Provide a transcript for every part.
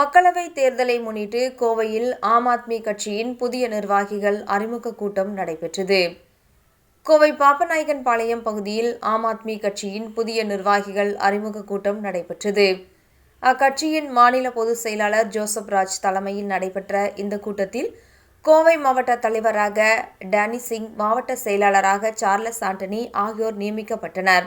மக்களவை தேர்தலை முன்னிட்டு கோவையில் ஆம் ஆத்மி கட்சியின் புதிய நிர்வாகிகள் அறிமுக கூட்டம் நடைபெற்றது. கோவை பாப்பநாயகன் பாளையம் பகுதியில் ஆம் ஆத்மி கட்சியின் புதிய நிர்வாகிகள் அறிமுக கூட்டம் நடைபெற்றது. அக்கட்சியின் மாநில பொதுச் செயலாளர் ஜோசப் ராஜ் தலைமையில் நடைபெற்ற இந்த கூட்டத்தில் கோவை மாவட்ட தலைவராக டேனி சிங் மாவட்ட செயலாளராக சார்லஸ் ஆண்டனி ஆகியோர் நியமிக்கப்பட்டனர்.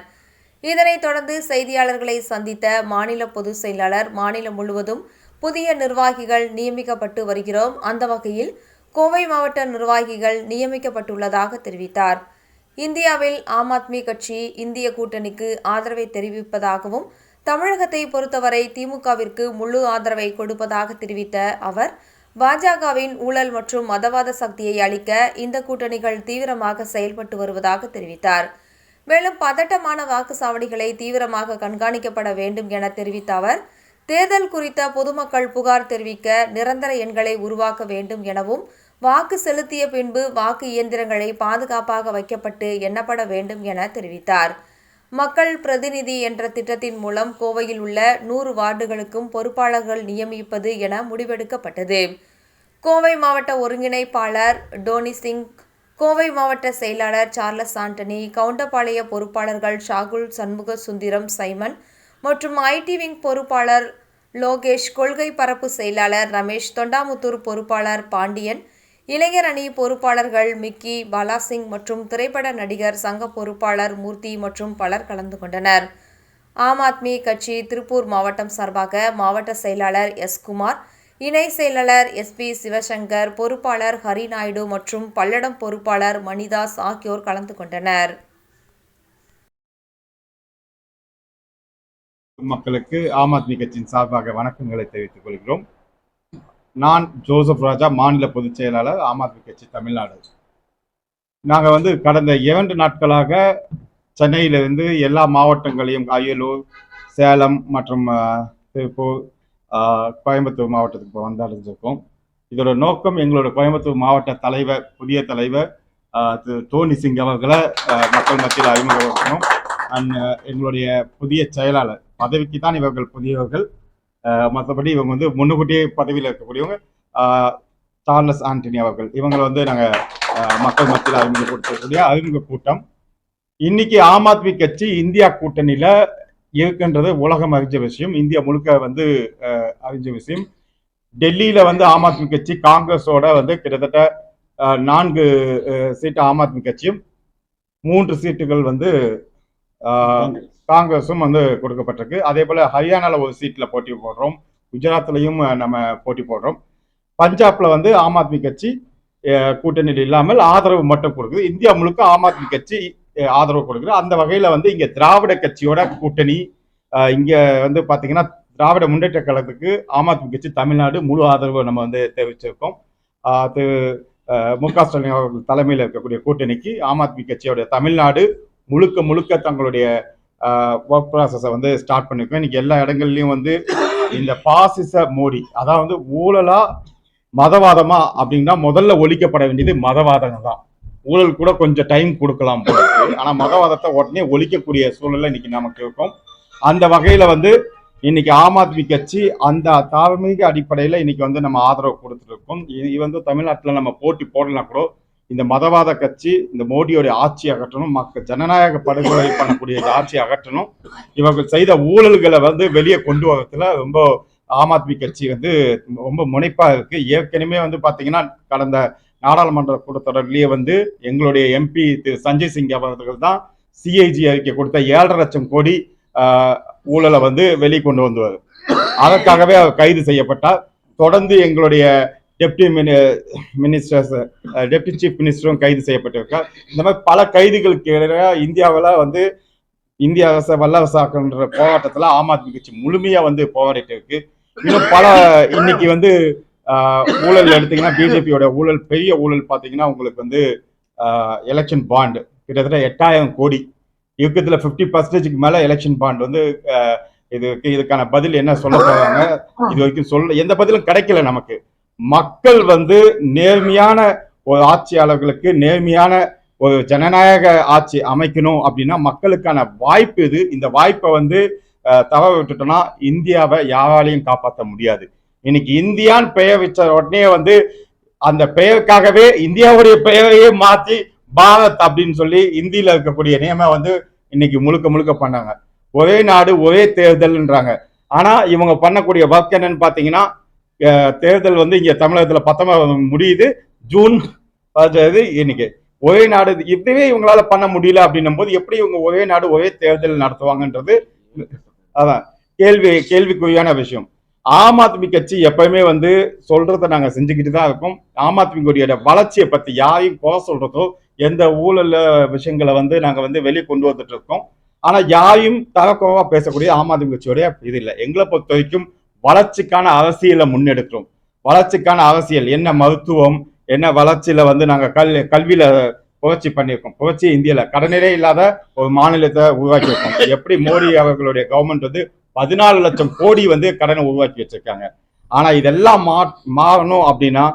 இதனைத் தொடர்ந்து செய்தியாளர்களை சந்தித்த மாநில பொதுச் செயலாளர் மாநிலம் முழுவதும் புதிய நிர்வாகிகள் நியமிக்கப்பட்டு வருகிறோம். அந்த வகையில் கோவை மாவட்ட நிர்வாகிகள் நியமிக்கப்பட்டுள்ளதாக தெரிவித்தார். இந்தியாவில் ஆம் ஆத்மி கட்சி இந்திய கூட்டணிக்கு ஆதரவை தெரிவிப்பதாகவும் தமிழகத்தை பொறுத்தவரை திமுகவிற்கு முழு ஆதரவை கொடுப்பதாக தெரிவித்த அவர் பாஜகவின் ஊழல் மற்றும் மதவாத சக்தியை அளிக்க இந்த கூட்டணிகள் தீவிரமாக செயல்பட்டு வருவதாக தெரிவித்தார். மேலும் பதட்டமான வாக்குச்சாவடிகளை தீவிரமாக கண்காணிக்கப்பட வேண்டும் என தெரிவித்த அவர் தேர்தல் குறித்த பொதுமக்கள் புகார் தெரிவிக்க நிரந்தர எண்களை உருவாக்க வேண்டும் எனவும் வாக்கு செலுத்திய பின்பு வாக்கு இயந்திரங்களை பாதுகாப்பாக வைக்கப்பட்டு எண்ணப்பட வேண்டும் என தெரிவித்தார். மக்கள் பிரதிநிதி என்ற திட்டத்தின் மூலம் கோவையில் உள்ள நூறு வார்டுகளுக்கும் பொறுப்பாளர்கள் நியமிப்பது என முடிவெடுக்கப்பட்டது. கோவை மாவட்ட ஒருங்கிணைப்பாளர் டோனி சிங் கோவை மாவட்ட செயலாளர் சார்லஸ் ஆண்டனி கவுண்டபாளைய பொறுப்பாளர்கள் ஷாகுல் சண்முக சுந்தரம் சைமன் மற்றும் ஐடி விங் பொறுப்பாளர் லோகேஷ் கொள்கை பரப்பு செயலாளர் ரமேஷ் தொண்டாமுத்தூர் பொறுப்பாளர் பாண்டியன் இளைஞர் அணி பொறுப்பாளர்கள் மிக்கி பாலாசிங் மற்றும் திரைப்பட நடிகர் சங்க பொறுப்பாளர் மூர்த்தி மற்றும் பலர் கலந்து கொண்டனர். ஆம் ஆத்மி கட்சி திருப்பூர் மாவட்டம் சார்பாக மாவட்ட செயலாளர் எஸ். குமார் இணை செயலாளர் எஸ். பி. சிவசங்கர் பொறுப்பாளர் ஹரிநாயுடு மற்றும் பல்லடம் பொறுப்பாளர் மணிதாஸ் ஆகியோர் கலந்து கொண்டனர். மக்களுக்கு ஆம் ஆத்மி கட்சியின் சார்பாக வணக்கங்களை தெரிவித்துக் கொள்கிறோம். நான் ஜோசப் ராஜா மாநில பொதுச் செயலாளர் ஆம் ஆத்மி கட்சி தமிழ்நாடு. நாங்கள் வந்து கடந்த இரண்டு நாட்களாக சென்னையிலிருந்து எல்லா மாவட்டங்களையும் அரியலூர் சேலம் மற்றும் திருப்பூர் கோயம்புத்தூர் மாவட்டத்துக்கு இப்போ வந்தடைஞ்சிருக்கோம் இதோட நோக்கம் எங்களோட கோயம்புத்தூர் மாவட்ட தலைவர் புதிய தலைவர் திரு தோனி சிங் அவர்களை மக்கள் மத்தியில் அறிமுகப்படுத்தணும். அண்ட் எங்களுடைய புதிய செயலாளர் பதவிக்கு தான் இவர்கள் புதியவர்கள். மற்றபடி இவங்க வந்து முன்னுக்கூட்டியே பதவியில் இருக்கக்கூடியவங்க சார்லஸ் ஆண்டனி அவர்கள். இவங்களை வந்து நாங்கள் மக்கள் மத்தியில் அறிமுகப்படுத்தக்கூடிய அறிமுக கூட்டம். இன்னைக்கு ஆம் ஆத்மி கட்சி இந்தியா கூட்டணியில இருக்குன்றது உலகம் அறிஞ்ச விஷயம். இந்தியா முழுக்க வந்து அறிஞ்ச விஷயம். டெல்லியில வந்து ஆம் ஆத்மி கட்சி காங்கிரஸோட வந்து கிட்டத்தட்ட நான்கு சீட்டு ஆம் ஆத்மி கட்சியும் மூன்று சீட்டுகள் வந்து காங்கிரஸும் வந்து கொடுக்கப்பட்டிருக்கு. அதே போல் ஹரியானாவில் ஒரு சீட்டில் போட்டி போடுறோம். குஜராத்லையும் நம்ம போட்டி போடுறோம். பஞ்சாப்ல வந்து ஆம் ஆத்மி கட்சி கூட்டணியில் இல்லாமல் ஆதரவு மட்டும் கொடுக்குது. இந்தியா முழுக்க ஆம் ஆத்மி கட்சி ஆதரவு கொடுக்குது. அந்த வகையில் வந்து இங்கே திராவிட கட்சியோட கூட்டணி இங்கே வந்து பார்த்தீங்கன்னா திராவிட முன்னேற்ற கழகத்துக்கு ஆம் ஆத்மி கட்சி தமிழ்நாடு முழு ஆதரவு நம்ம வந்து தெரிவிச்சிருக்கோம். அது திரு மு க ஸ்டாலின் அவர்கள் தலைமையில் இருக்கக்கூடிய கூட்டணிக்கு ஆம் ஆத்மி கட்சியோட தமிழ்நாடு முழுக்க முழுக்க தங்களுடைய ஒர்க் ப்ராசஸை வந்து ஸ்டார்ட் பண்ணிருக்கோம். இன்னைக்கு எல்லா இடங்கள்லையும் வந்து இந்த பாசிச மோடி அதாவது ஊழலா மதவாதமா அப்படின்னா முதல்ல ஒழிக்கப்பட வேண்டியது மதவாதம் தான். ஊழல் கூட கொஞ்சம் டைம் கொடுக்கலாம் ஆனால் ஆனா மதவாதத்தை உடனே ஒழிக்கக்கூடிய சூழல்ல இன்னைக்கு நமக்கு இருக்கும். அந்த வகையில வந்து இன்னைக்கு ஆம் ஆத்மி கட்சி அந்த தார்மீக அடிப்படையில இன்னைக்கு வந்து நம்ம ஆதரவு கொடுத்துருக்கோம் இது வந்து தமிழ்நாட்டில் நம்ம போட்டி போடலாம் கூட இந்த மதவாத கட்சி இந்த மோடியோடைய ஆட்சி அகற்றணும் மக்கள் ஜனநாயக படுகொலை பண்ணக்கூடிய ஆட்சி அகற்றணும். இவர்கள் செய்த ஊழல்களை வந்து வெளியே கொண்டு வரத்துல ரொம்ப ஆம் ஆத்மி கட்சி வந்து ரொம்ப முனைப்பா இருக்கு. ஏற்கனவே வந்து பாத்தீங்கன்னா கடந்த நாடாளுமன்ற கூட்டத்தொடர்லயே வந்து எங்களுடைய எம்பி திரு சஞ்சய் சிங் அவர்கள் தான் சிஐஜி அறிக்கை கொடுத்த ஏழரை லட்சம் கோடி ஆஹ், ஊழலை வந்து வெளியே கொண்டு அதற்காகவே அவர் கைது செய்யப்பட்டார். தொடர்ந்து எங்களுடைய deputy mini ministers deputy chief மினிஸ்டரும் கைது செய்யப்பட்டிருக்கார் இந்த மாதிரி பல கைதுகளுக்கு எதிராக இந்தியாவில் வந்து இந்திய அரசை வல்லரசாக்குன்ற போராட்டத்தில் ஆம் ஆத்மி கட்சி முழுமையா வந்து போராடிட்டு இருக்கு. இன்னும் பல இன்னைக்கு வந்து ஆஹ், ஊழல் எடுத்தீங்கன்னா பிஜேபியோட ஊழல் பெரிய ஊழல் பார்த்தீங்கன்னா உங்களுக்கு வந்து எலெக்ஷன் பாண்டு கிட்டத்தட்ட எட்டாயிரம் கோடி. யுத்தத்தில் ஃபிஃப்டி பர்சன்டேஜ்க்கு மேல எலெக்ஷன் பாண்ட் வந்து ஆஹ், இதுக்கு இதுக்கான பதில் என்ன சொல்ல போறாங்க இது வரைக்கும் சொல்ல எந்த பதிலும் கிடைக்கல நமக்கு. மக்கள் வந்து நேர்மையான ஒரு ஆட்சியாளர்களுக்கு நேர்மையான ஒரு ஜனநாயக ஆட்சி அமைக்கணும் அப்படின்னா மக்களுக்கான வாய்ப்பு இது. இந்த வாய்ப்பை வந்து தவற விட்டுட்டோம்னா இந்தியாவை யாராலையும் காப்பாற்ற முடியாது. இன்னைக்கு இந்தியான்னு பெயர் வச்ச உடனே வந்து அந்த பெயருக்காகவே இந்தியாவுடைய பெயரையே மாற்றி பாரத் அப்படின்னு சொல்லி இந்தியில இருக்கக்கூடிய நியமம் வந்து இன்னைக்கு முழுக்க முழுக்க பண்ணாங்க. ஒரே நாடு ஒரே தேர்தல்ன்றாங்க. ஆனா இவங்க பண்ணக்கூடிய ஒர்க் என்னன்னு பாத்தீங்கன்னா தேர்தல் வந்து இங்க தமிழகத்துல பத்தொன்பது முடியுது. ஜூன் பதினஞ்சு இன்னைக்கு ஒரே நாடு இப்படியே இவங்களால பண்ண முடியல அப்படின்னும் போது எப்படி இவங்க ஒரே நாடு ஒரே தேர்தல் நடத்துவாங்கன்றது? அதான். கேள்வி கேள்விக்குறியான விஷயம். ஆம் ஆத்மி கட்சி எப்பயுமே வந்து சொல்றதை நாங்க செஞ்சுக்கிட்டு தான் இருக்கோம். ஆம் ஆத்மி கொடியோட வளர்ச்சியை பத்தி யாரையும் குறை சொல்றதோ எந்த ஊழல் விஷயங்களை வந்து நாங்க வந்து வெளியே கொண்டு வந்துட்டு இருக்கோம். ஆனா யாரையும் தரக்குறவா பேசக்கூடிய ஆம் ஆத்மி கட்சியோடைய இது இல்லை. எங்களை பொறுத்த வரைக்கும் வளர்ச்சிக்கான அரசியலை முன்னெடுக்கிறோம். வளர்ச்சிக்கான அரசியல் என்ன மருத்துவம் என்ன வளர்ச்சியில வந்து நாங்க கல் கல்வியில புரட்சி பண்ணியிருக்கோம். புரட்சி இந்தியால கடனிலே இல்லாத ஒரு மாநிலத்தை உருவாக்கியிருக்கோம் எப்படி மோடி அவர்களுடைய கவர்மெண்ட் வந்து பதினாலு லட்சம் கோடி வந்து கடனை உருவாக்கி வச்சிருக்காங்க. ஆனா இதெல்லாம் மா மாறணும் அப்படின்னா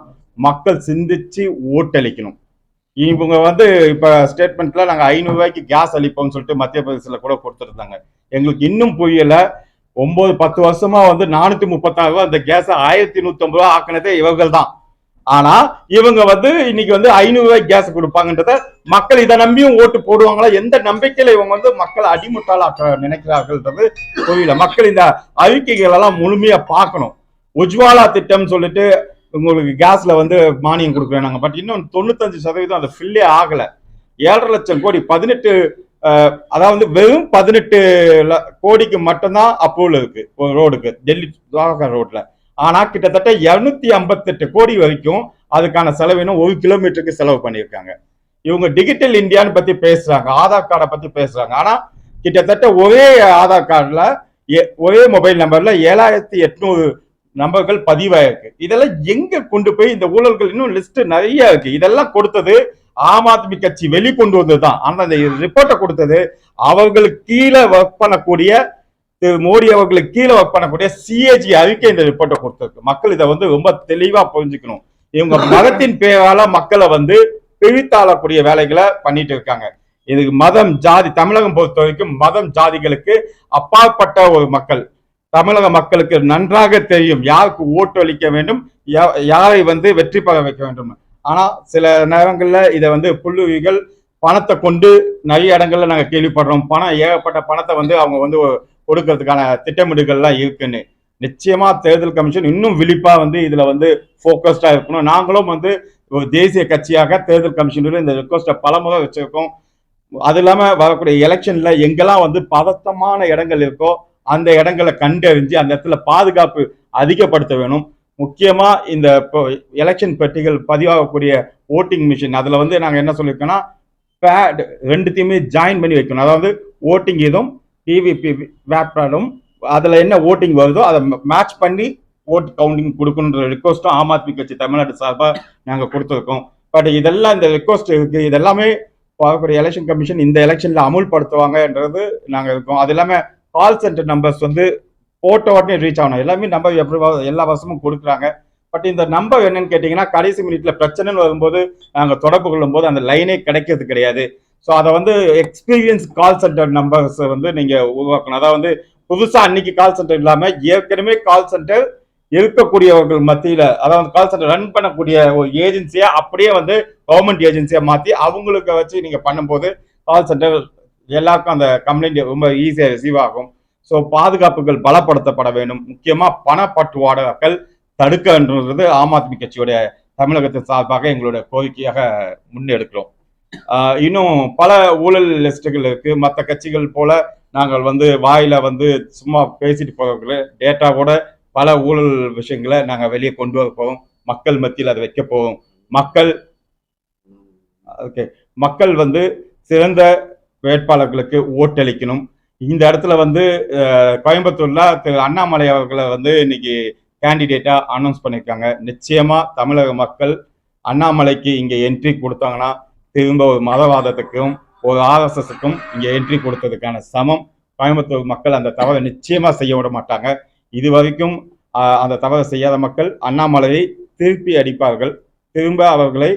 மக்கள் சிந்திச்சு ஓட்டளிக்கணும். இவங்க வந்து இப்ப ஸ்டேட்மெண்ட்ல நாங்க ஐநூறு ரூபாய்க்கு கேஸ் அளிப்போம்னு சொல்லிட்டு மத்திய பிரதேசத்தில் கூட கொடுத்துருந்தாங்க. எங்களுக்கு இன்னும் புரியல. ஒன்பது பத்து வருஷமா வந்து நானூத்தி முப்பத்தாறு ரூபா அந்த கேஸை ஆயிரத்தி நூத்தி ஐம்பது ரூபா ஆக்கினதே இவர்கள் தான். ஆனா இவங்க வந்து இன்னைக்கு வந்து ஐநூறு ரூபாய் கேஸ் கொடுப்பாங்கன்றத மக்கள் இதை நம்பியும் ஓட்டு போடுவாங்களா? எந்த நம்பிக்கையில இவங்க வந்து மக்கள் அடிமுட்டாளாக்க நினைக்கிறார்கள்ன்றது புரியல. மக்கள் இந்த அறிக்கைகள் எல்லாம் முழுமையா பார்க்கணும். உஜ்வாலா திட்டம் சொல்லிட்டு உங்களுக்கு கேஸ்ல வந்து மானியம் கொடுக்குறோம் நாங்க பட் இன்னும் தொண்ணூத்தஞ்சு சதவீதம் அந்த ஃபில்லே ஆகல. ஏழரை லட்சம் கோடி பதினெட்டு அதாவது வெறும் பதினெட்டு கோடிக்கு மட்டும்தான் அப்ரூவல் இருக்கு. ஒரு ரோடுக்கு டெல்லி துவாரகா ரோட்ல. ஆனா கிட்டத்தட்ட இருநூத்தி ஐம்பத்தெட்டு கோடி வரைக்கும் அதுக்கான செலவினம் ஒரு கிலோமீட்டருக்கு செலவு பண்ணியிருக்காங்க. இவங்க டிஜிட்டல் இந்தியான்னு பத்தி பேசுறாங்க ஆதார் கார்டை பத்தி பேசுறாங்க. ஆனா கிட்டத்தட்ட ஒரே ஆதார் கார்டுல ஒரே மொபைல் நம்பர்ல ஏழாயிரத்தி எட்நூறு நம்பர்கள் பதிவாயிருக்கு. இதெல்லாம் எங்க கொண்டு போய் இந்த ஊழல்கள் இன்னும் லிஸ்ட் நிறைய இருக்கு. இதெல்லாம் கொடுத்தது ஆம் ஆத்மி கட்சி வெளிக்கொண்டு வந்ததுதான். ஆனா அந்த ரிப்போர்ட்டை கொடுத்தது அவர்களுக்கு கீழே ஒர்க் பண்ணக்கூடிய திரு மோடி அவர்களுக்கு கீழே ஒர்க் பண்ணக்கூடிய சிஏஜி அறிக்கை இந்த ரிப்போர்ட்டை கொடுத்திருக்கு. மக்கள் இதை வந்து ரொம்ப தெளிவா புரிஞ்சுக்கணும். இவங்க மதத்தின் பேரால மக்களை வந்து பிரித்தாளக்கூடிய வேலைகளை பண்ணிட்டு இருக்காங்க. இதுக்கு மதம் ஜாதி தமிழகம் பொறுத்த வரைக்கும் மதம் ஜாதிகளுக்கு அப்பாற்பட்ட ஒரு மக்கள். தமிழக மக்களுக்கு நன்றாக தெரியும் யாருக்கு ஓட்டு அளிக்க வேண்டும் யா- யாரை வந்து வெற்றி பெற வைக்க வேண்டும். ஆனால் சில நேரங்களில் இதை வந்து புல்லுவிகள் பணத்தை கொண்டு நிறைய இடங்கள்ல நாங்கள் கேள்விப்படுறோம். பணம் ஏகப்பட்ட பணத்தை வந்து அவங்க வந்து கொடுக்கறதுக்கான திட்டமிடுகள்லாம் இருக்குன்னு. நிச்சயமா தேர்தல் கமிஷன் இன்னும் விழிப்பா வந்து இதுல வந்து ஃபோக்கஸ்டாக இருக்கணும். நாங்களும் வந்து ஒரு தேசிய கட்சியாக தேர்தல் கமிஷனில் இந்த ரிக்வஸ்ட்டை பலமுறை வச்சிருக்கோம். அது இல்லாம வரக்கூடிய எலெக்ஷன்ல எங்கெல்லாம் வந்து பதட்டமான இடங்கள் இருக்கோ அந்த இடங்களை கண்டறிஞ்சு அந்த இடத்துல பாதுகாப்பு அதிகப்படுத்த வேணும். முக்கியமாக இந்த எலெக்ஷன் பெட்டிகள் பதிவாகக்கூடிய ஓட்டிங் மிஷின் அதில் வந்து நாங்கள் என்ன சொல்லியிருக்கோன்னா பேட் ரெண்டுத்தையுமே ஜாயின் பண்ணி வைக்கணும். அதாவது ஓட்டிங் இதும் டிவிபி வேப்டாடும் அதில் என்ன ஓட்டிங் வருதோ அதை மேட்ச் பண்ணி ஓட் கவுண்டிங் கொடுக்கணுன்ற ரிக்வஸ்ட்டும் ஆம் ஆத்மி கட்சி தமிழ்நாடு சார்பாக நாங்கள் கொடுத்துருக்கோம். பட் இதெல்லாம் இந்த ரிக்வஸ்ட் இருக்குது இதெல்லாமே பார்க்கக்கூடிய எலெக்ஷன் கமிஷன் இந்த எலெக்ஷனில் அமுல்படுத்துவாங்கன்றது நாங்கள் இருக்கோம். அது இல்லாமல் கால் சென்டர் நம்பர்ஸ் வந்து போட்ட உடனே ரீச் ஆகணும். எல்லாமே நம்ம எப்படி எல்லா வருஷமும் கொடுக்குறாங்க. பட் இந்த நம்பர் என்னன்னு கேட்டீங்கன்னா கடைசி மினிட்ல பிரச்சனைன்னு வரும்போது நாங்கள் தொடர்பு கொள்ளும் போது அந்த லைனே கிடைக்கிறது கிடையாது. ஸோ அதை வந்து எக்ஸ்பீரியன்ஸ் கால் சென்டர் நம்பர்ஸ் வந்து நீங்க உருவாக்கணும். அதாவது வந்து புதுசா அன்னைக்கு கால் சென்டர் இல்லாம ஏற்கனவே கால் சென்டர் இருக்கக்கூடியவர்கள் மத்தியில அதாவது கால் சென்டர் ரன் பண்ணக்கூடிய ஒரு ஏஜென்சியை அப்படியே வந்து கவர்மெண்ட் ஏஜென்சியை மாத்தி அவங்களுக்கு வச்சு நீங்க பண்ணும்போது கால் சென்டர் எல்லாருக்கும் அந்த கம்ப்ளைண்ட் ரொம்ப ஈஸியாக ரிசீவ் ஆகும். ஸோ பாதுகாப்புகள் பலப்படுத்தப்பட வேண்டும். முக்கியமாக பணப்பட்டுவாடர்கள் தடுக்கன்றது ஆம் ஆத்மி கட்சியுடைய தமிழகத்தின் சார்பாக எங்களுடைய கோரிக்கையாக முன்னெடுக்கிறோம். இன்னும் பல ஊழல் லிஸ்ட்டுகள் இருக்கு. மற்ற கட்சிகள் போல நாங்கள் வந்து வாயில வந்து சும்மா பேசிட்டு போகிறவங்கள கூட பல ஊழல் விஷயங்களை நாங்கள் வெளியே கொண்டு வர போவோம் மக்கள் மத்தியில் அதை வைக்க போவோம் மக்கள் ஓகே மக்கள் வந்து சிறந்த வேட்பாளர்களுக்கு ஓட்டளிக்கணும். இந்த இடத்துல வந்து கோயம்புத்தூர்ல திரு அண்ணாமலை அவர்களை வந்து இன்னைக்கு கேண்டிடேட்டா அனௌன்ஸ் பண்ணியிருக்காங்க நிச்சயமா தமிழக மக்கள் அண்ணாமலைக்கு இங்க என்ட்ரி கொடுத்தாங்கன்னா திரும்ப ஒரு மதவாதத்துக்கும் ஒரு ஆர்எஸ்எஸ்க்கும் இங்க என்ட்ரி கொடுத்ததுக்கான சமம். கோயம்புத்தூர் மக்கள் அந்த தவறை நிச்சயமா செய்ய விட மாட்டாங்க. இது வரைக்கும் அந்த தவறை செய்யாத மக்கள் அண்ணாமலையை திருப்பி அடிப்பார்கள். திரும்ப அவர்களை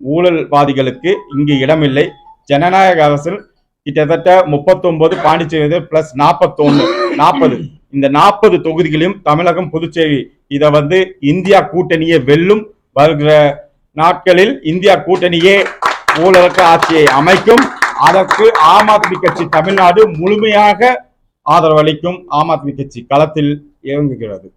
ஊழல்வாதிகளுக்கு இங்கு இடமில்லை. ஜனநாயக அரசில் கிட்டத்தட்ட முப்பத்தொன்பது பாண்டிச்சேரி பிளஸ் நாற்பத்தொன்னு நாற்பது இந்த நாற்பது தொகுதிகளையும் தமிழகம் புதுச்சேரி இதை வந்து இந்தியா கூட்டணியே வெல்லும் வருகிற நாட்களில் இந்தியா கூட்டணியே ஊழலுக்கு ஆட்சியை அமைக்கும். அதற்கு ஆம் ஆத்மி கட்சி தமிழ்நாடு முழுமையாக ஆதரவளிக்கும். ஆம் ஆத்மி கட்சி களத்தில் இயங்குகிறது